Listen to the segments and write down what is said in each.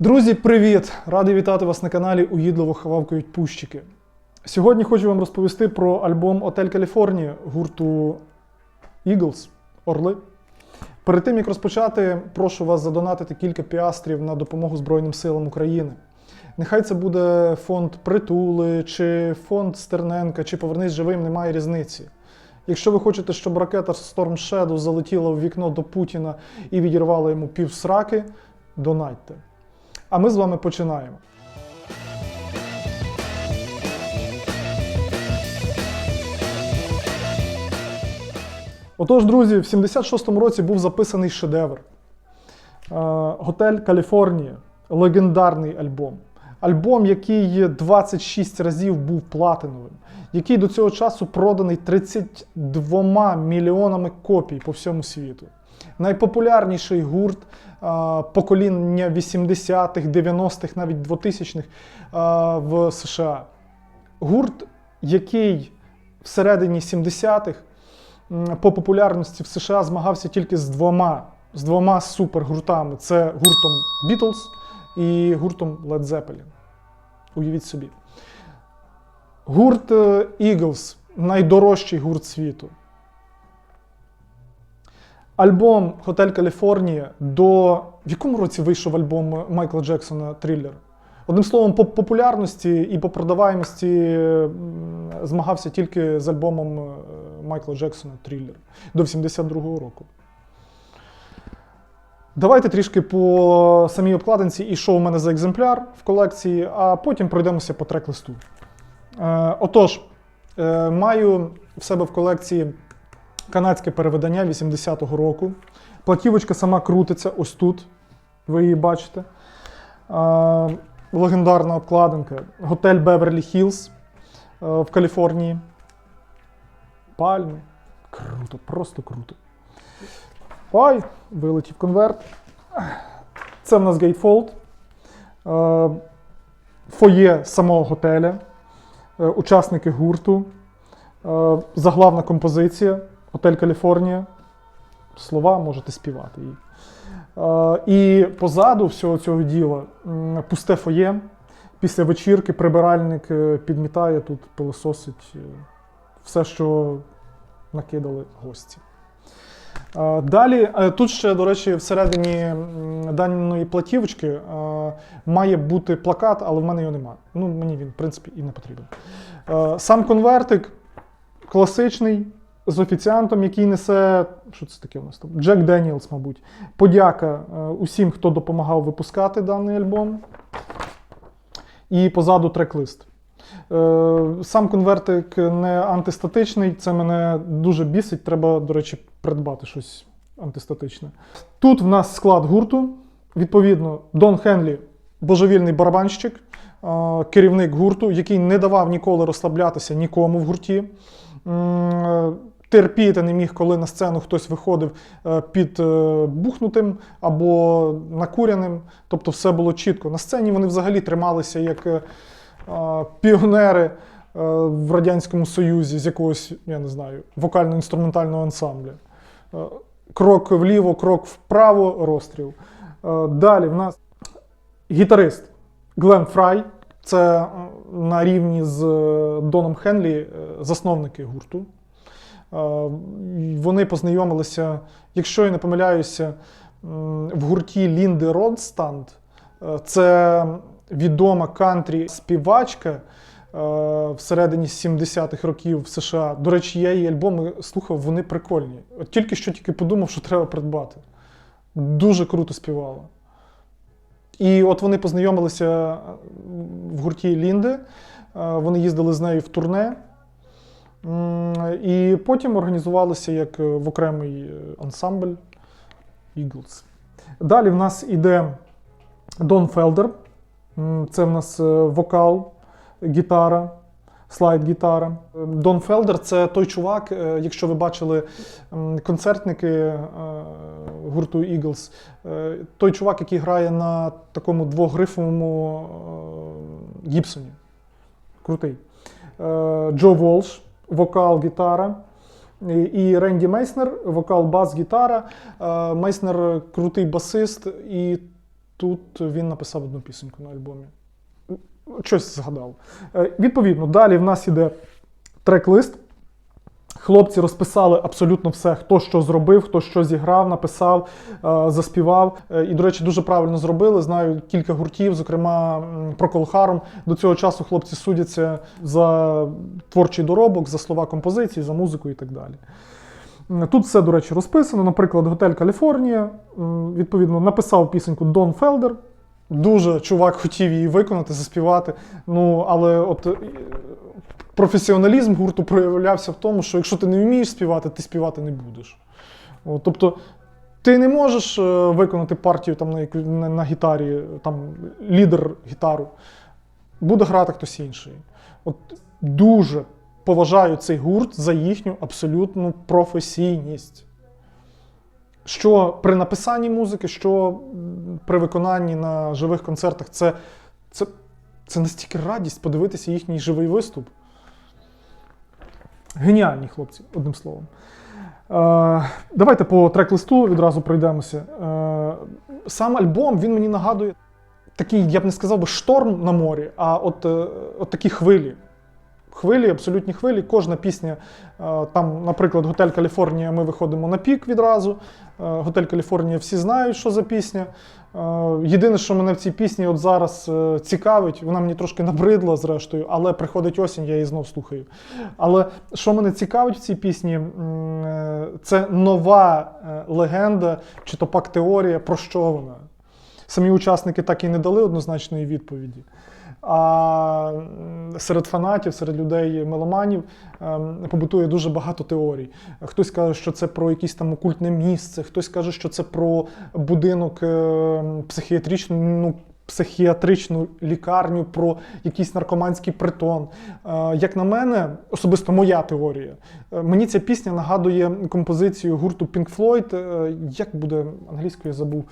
Друзі, привіт! Радий вітати вас на каналі Уїдливо хававкають пущики. Сьогодні хочу вам розповісти про альбом Отель Каліфорнія гурту Eagles Орли. Перед тим як розпочати, прошу вас задонатити кілька піастрів на допомогу Збройним силам України. Нехай це буде фонд Притули, чи фонд Стерненка, чи Повернись живим, немає різниці. Якщо ви хочете, щоб ракета Storm Shadow залетіла в вікно до Путіна і відірвала йому півсраки, донатьте. А ми з вами починаємо. Отож, друзі, в 76-му році був записаний шедевр. Е, Готель Каліфорнія. Легендарний альбом. Альбом, який 26 разів був платиновим, який до цього часу проданий 32 мільйонами копій по всьому світу. Найпопулярніший гурт покоління 80-х, 90-х, навіть 2000-х а, в США. Гурт, який всередині 70-х по популярності в США змагався тільки з двома, з двома супергуртами: це гуртом Beatles і гуртом Led Zeppelin. Уявіть собі. Гурт е, Eagles найдорожчий гурт світу. Альбом Готель Каліфорнія до. В якому році вийшов альбом Майкла Джексона Триллер? Одним словом, по популярності і по продаваємості змагався тільки з альбомом е, Майкла Джексона Триллер до 82-го року. Давайте трішки по самій обкладинці і що у мене за екземпляр в колекції, а потім пройдемося по трек-листу. Е, отож, е, маю в себе в колекції канадське перевидання 80-го року. Платівочка сама крутиться ось тут. Ви її бачите. Легендарна обкладинка. Готель Беверлі Хіллз е, в Каліфорнії. Пальми. Круто, просто круто. Ой, вилетів конверт. Це в нас гейтфолд. Фоє самого готеля, е, учасники гурту, е, заглавна композиція Готель Каліфорнія. Слова можете співати її. І позаду всього цього діла пусте фоє. Після вечірки прибиральник е, підмітає тут, пилососить е, все, що накидали гості. Далі, е, тут ще, до речі, всередині даної платівочки має бути плакат, але в мене його немає. Ну, мені він, в принципі, і не потрібен. Сам конвертик класичний, з офіціантом, який несе. Що це таке у нас там? Джек Деніелс, мабуть. Подяка е, усім, хто допомагав випускати даний альбом. І позаду трек-лист. Е, Сам конвертик не антистатичний, це мене дуже бісить. Треба, до речі, придбати щось антистатичне. Тут в нас склад гурту. Відповідно, Дон Хенлі, божевільний барабанщик, е, керівник гурту, який не давав ніколи розслаблятися нікому в гурті. Терпіти не міг, коли на сцену хтось виходив е, під е, бухнутим або накуряним. Тобто все було чітко. На сцені вони взагалі трималися як е, піонери в Радянському Союзі з якогось, я не знаю, вокально-інструментального ансамбля. Е, Крок вліво, крок вправо, розстріл. Далі в нас гітарист Глен Фрай. Це на рівні з Доном Хенлі, засновники гурту. Вони познайомилися, якщо я не помиляюся, в гурті Лінди Родстанд. Е, Це відома кантрі співачка е, всередині 70-х років в США. До речі, я її альбоми слухав, вони прикольні. От тільки що тільки подумав, що треба придбати. Дуже круто співала. І от вони познайомилися в гурті Лінди. Е, Вони їздили з нею в турне. І потім організувалися як е, в окремий е, ансамбль Eagles. Далі в нас іде Дон Фелдер. Це в нас е, вокал, гітара, слайд-гітара. Дон Фелдер це той чувак, якщо ви бачили концертники гурту Eagles, той чувак, який грає на такому двогрифовому гіпсоні. Крутий. Джо Волш, вокал, гітара. І- Ренді Мейснер, вокал, бас, гітара. Е, Мейснер крутий басист і тут він написав одну пісеньку на альбомі. Щось згадав. Е, Відповідно, далі в нас іде трек-лист. Хлопці розписали абсолютно все, хто що зробив, хто що зіграв, написав, е, заспівав. Е, І, до речі, дуже правильно зробили. Знаю кілька гуртів, зокрема м, Procol До цього часу хлопці судяться за творчий доробок, за слова композиції, за музику і так далі. Тут все, до речі, розписано. Наприклад, Готель Каліфорнія. Відповідно, написав пісеньку Дон Фелдер. Дуже чувак хотів її виконати, заспівати. Ну, але от е, професіоналізм гурту проявлявся в тому, що якщо ти не вмієш співати, ти співати не будеш. От, тобто, ти не можеш е, виконати партію там, на, на, на гітарі, там, лідер гітару. Буде грати хтось інший. От дуже поважаю цей гурт за їхню абсолютну професійність. Що при написанні музики, що при виконанні на живих концертах, це, це, це настільки радість подивитися їхній живий виступ. Геніальні хлопці, одним словом. Е, давайте по трек-листу відразу пройдемося. Е, сам альбом він мені нагадує такий, я б не сказав би, шторм на морі, а от, е, от такі хвилі. Хвилі, абсолютні хвилі. Кожна пісня, е, там, наприклад, Готель Каліфорнія, ми виходимо на пік відразу. Е, Готель Каліфорнія всі знають, що за пісня. Е, Єдине, що мене в цій пісні от зараз цікавить, вона мені трошки набридла, зрештою, але приходить осінь, я її знов слухаю. Але що мене цікавить в цій пісні, це нова легенда, чи то пак теорія, про що вона. Самі учасники так і не дали однозначної відповіді. А серед фанатів, серед людей меломанів ем, побутує дуже багато теорій. Хтось каже, що це про якесь там окультне місце, хтось каже, що це про будинок е, психіатричну, ну, психіатричну лікарню, про якийсь наркоманський притон. Е, Як на мене, особисто моя теорія, е, мені ця пісня нагадує композицію гурту Pink Floyd. е, Як буде англійською, я забув.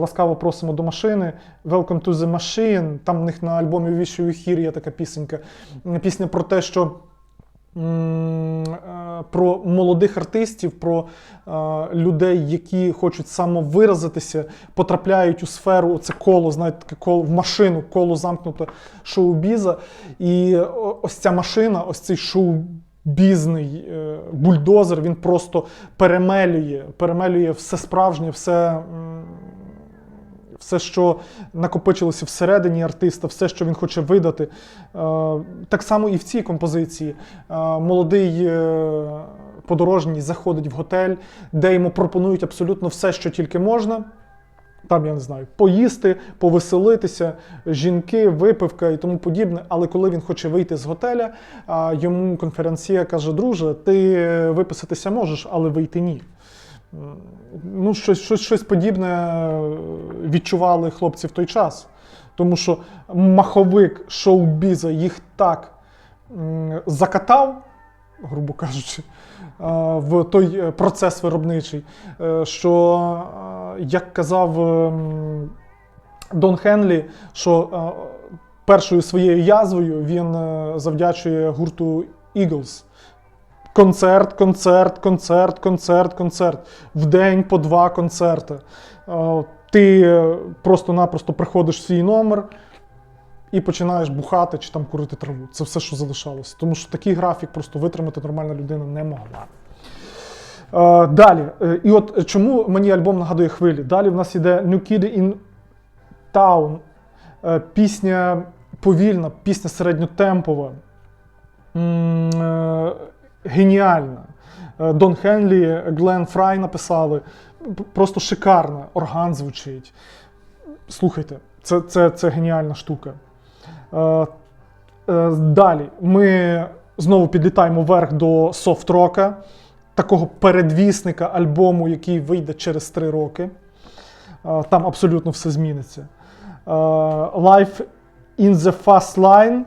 Ласкаво просимо до машини. Welcome to the Machine. Там в них на альбомі «Wish You Here» є така пісенька. Пісня про те, що. Е, Про молодих артистів, про е, людей, які хочуть самовиразитися, потрапляють у сферу, це коло, знаєте, таке коло в машину, коло замкнуте шоу-біза. І ось ця машина, ось цей шоу-бізний е, бульдозер, він просто перемелює, перемелює все справжнє, все. Все, що накопичилося всередині артиста, все, що він хоче видати. Е, Так само і в цій композиції. Е, Молодий е, подорожній заходить в готель, де йому пропонують абсолютно все, що тільки можна. Там, я не знаю, поїсти, повеселитися, жінки, випивка і тому подібне. Але коли він хоче вийти з готеля, йому конференція каже: друже, ти виписатися можеш, але вийти ні. Ну, щось, щось, щось подібне е, відчували хлопці в той час. Тому що маховик шоу-біза їх так закатав, грубо кажучи, е, в той е, процес виробничий, що, як казав ем, Дон Хенлі, що першою своєю язвою він завдячує гурту Eagles. Концерт, концерт, концерт, концерт, концерт. В день по два концерти. Ти е, просто-напросто приходиш в свій номер і починаєш бухати чи там курити траву. Це все, що залишалося. Тому що такий графік просто витримати нормальна людина не могла. Далі. Е, І от чому мені альбом нагадує хвилі? Далі в нас іде New Kid in Town. Е, Пісня повільна, пісня середньотемпова. Геніальна. Е, Дон Хенлі, Глен Фрай написали. Просто шикарна. Орган звучить. Слухайте, це, це, це геніальна штука. Е, е, Далі ми знову підлітаємо вверх до софт-рока, такого передвісника альбому, який вийде через три роки. Там абсолютно все зміниться. Life in the Fast Line.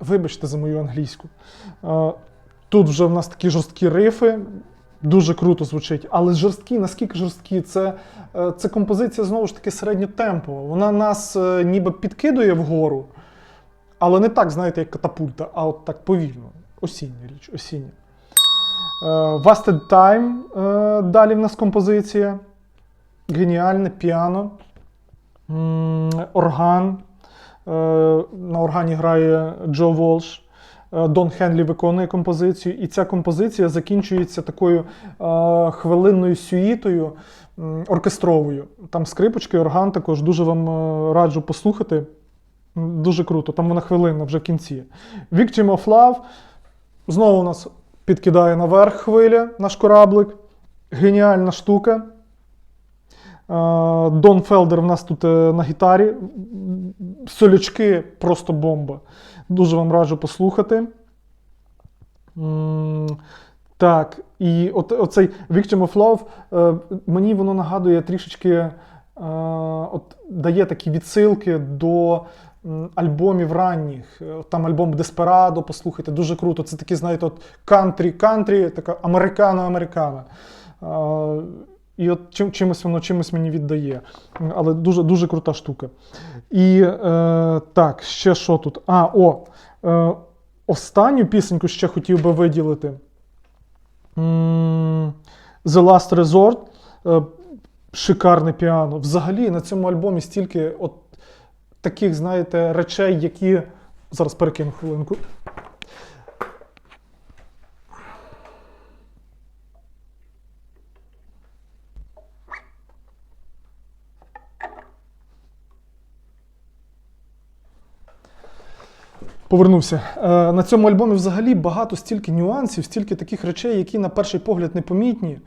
Вибачте за мою англійську. Тут вже в нас такі жорсткі рифи, дуже круто звучить. Але жорсткі, наскільки жорсткі, це, е, це композиція знову ж таки середньотемпова. Вона нас е, ніби підкидує вгору, але не так, знаєте, як катапульта, а от так повільно. Осіння річ, осіння. Е, Wasted Time. Далі в нас композиція. Геніальне піано. орган. На органі грає Джо Волш. Е, Дон Хенлі виконує композицію, і ця композиція закінчується такою е, хвилинною сюїтою оркестровою. Там скрипочки, орган також дуже вам е, раджу послухати. Дуже круто, там вона хвилинна вже в кінці. Victim of Love знову нас підкидає наверх хвиля наш кораблик. Геніальна штука. Дон Фелдер в нас тут на гітарі. Солячки просто бомба. Дуже вам раджу послухати. Так, і от, оцей Victim of Love, е, мені воно нагадує трішечки, е, от, дає такі відсилки до альбомів ранніх. Е, Там альбом Desperado, послухайте, дуже круто. Це такі, знаєте, от кантрі, кантрі, така американо-американа. І от чим, чимось воно чимось мені віддає. Але дуже, дуже крута штука. І е, так, ще що тут? А, о, е, останню пісеньку ще хотів би виділити. The Last Resort. Е, шикарне піано. Взагалі на цьому альбомі стільки от таких, знаєте, речей, які. Зараз перекину хвилинку. Повернувся. Е, на цьому альбомі взагалі багато стільки нюансів, стільки таких речей, які на перший погляд непомітні.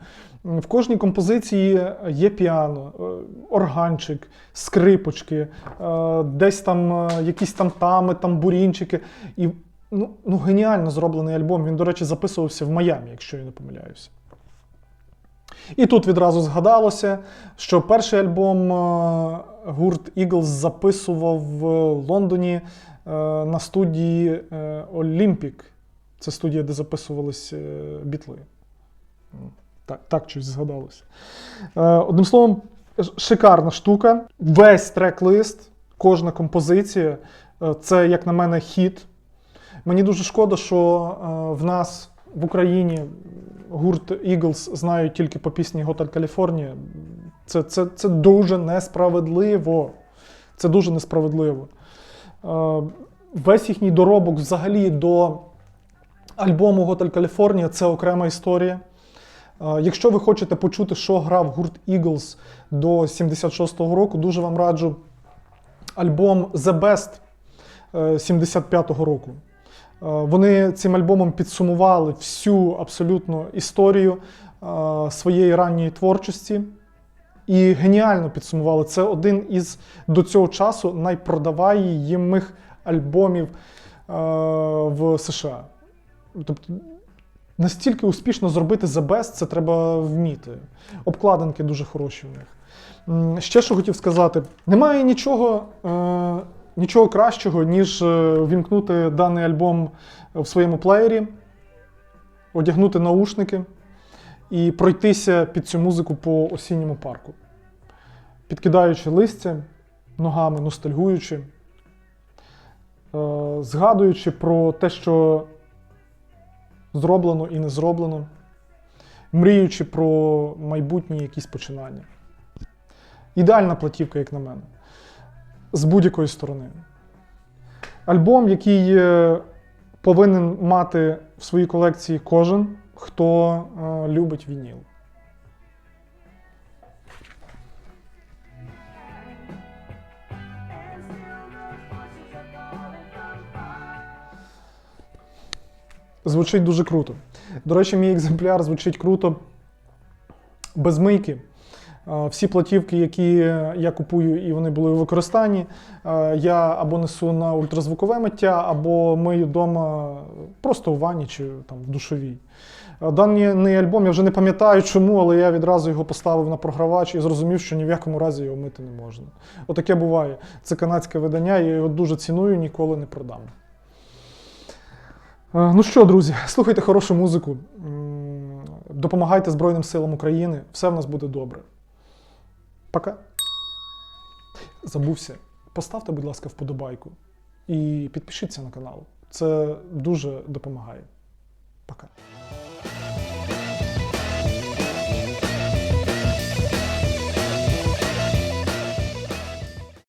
В кожній композиції є піано, е, органчик, скрипочки, е, десь там якісь там тами, тамбурінчики. І ну, ну, геніально зроблений альбом. Він, до речі, записувався в Майамі, якщо я не помиляюся. І тут відразу згадалося, що перший альбом е, гурт Eagles записував в Лондоні е, на студії е, Olympic. Це студія, де записувались е, бітли. Так, так щось згадалося. Одним словом, шикарна штука. Весь трек-лист, кожна композиція це, як на мене, хіт. Мені дуже шкода, що в нас в Україні гурт Eagles знають тільки по пісні Готель Каліфорнія. Це, це, це дуже несправедливо. Це дуже несправедливо. Е, Весь їхній доробок взагалі до альбому Готель Каліфорнія це окрема історія. Е, Якщо ви хочете почути, що грав гурт Eagles до 76-го року, дуже вам раджу альбом The Best е, 75-го року. Е, Вони цим альбомом підсумували всю абсолютно історію е, своєї ранньої творчості і геніально підсумували. Це один із до цього часу найпродаваємих альбомів е, в США. Тобто настільки успішно зробити The Best, це треба вміти. Обкладинки дуже хороші у них. Ще що хотів сказати: немає нічого, нічого кращого, ніж е, вімкнути даний альбом в своєму плеєрі, одягнути наушники і пройтися під цю музику по осінньому парку, підкидаючи листя ногами, ностальгуючи, е, згадуючи про те, що зроблено і не зроблено, мріючи про майбутні якісь починання. Ідеальна платівка, як на мене, з будь-якої сторони. Альбом, який е, повинен мати в своїй колекції кожен, хто е, любить вініл. Звучить дуже круто. До речі, мій екземпляр звучить круто без мийки. Всі платівки, які я купую і вони були у використанні, я або несу на ультразвукове миття, або мию вдома просто у ванні чи там, в душовій. Даний альбом я вже не пам'ятаю чому, але я відразу його поставив на програвач і зрозумів, що ні в якому разі його мити не можна. Отаке буває. Це канадське видання, я його дуже ціную, ніколи не продам. Ну що, друзі, слухайте хорошу музику, допомагайте Збройним силам України, все в нас буде добре. Пока. Забувся. Поставте, будь ласка, вподобайку і підпишіться на канал. Це дуже допомагає. Пока.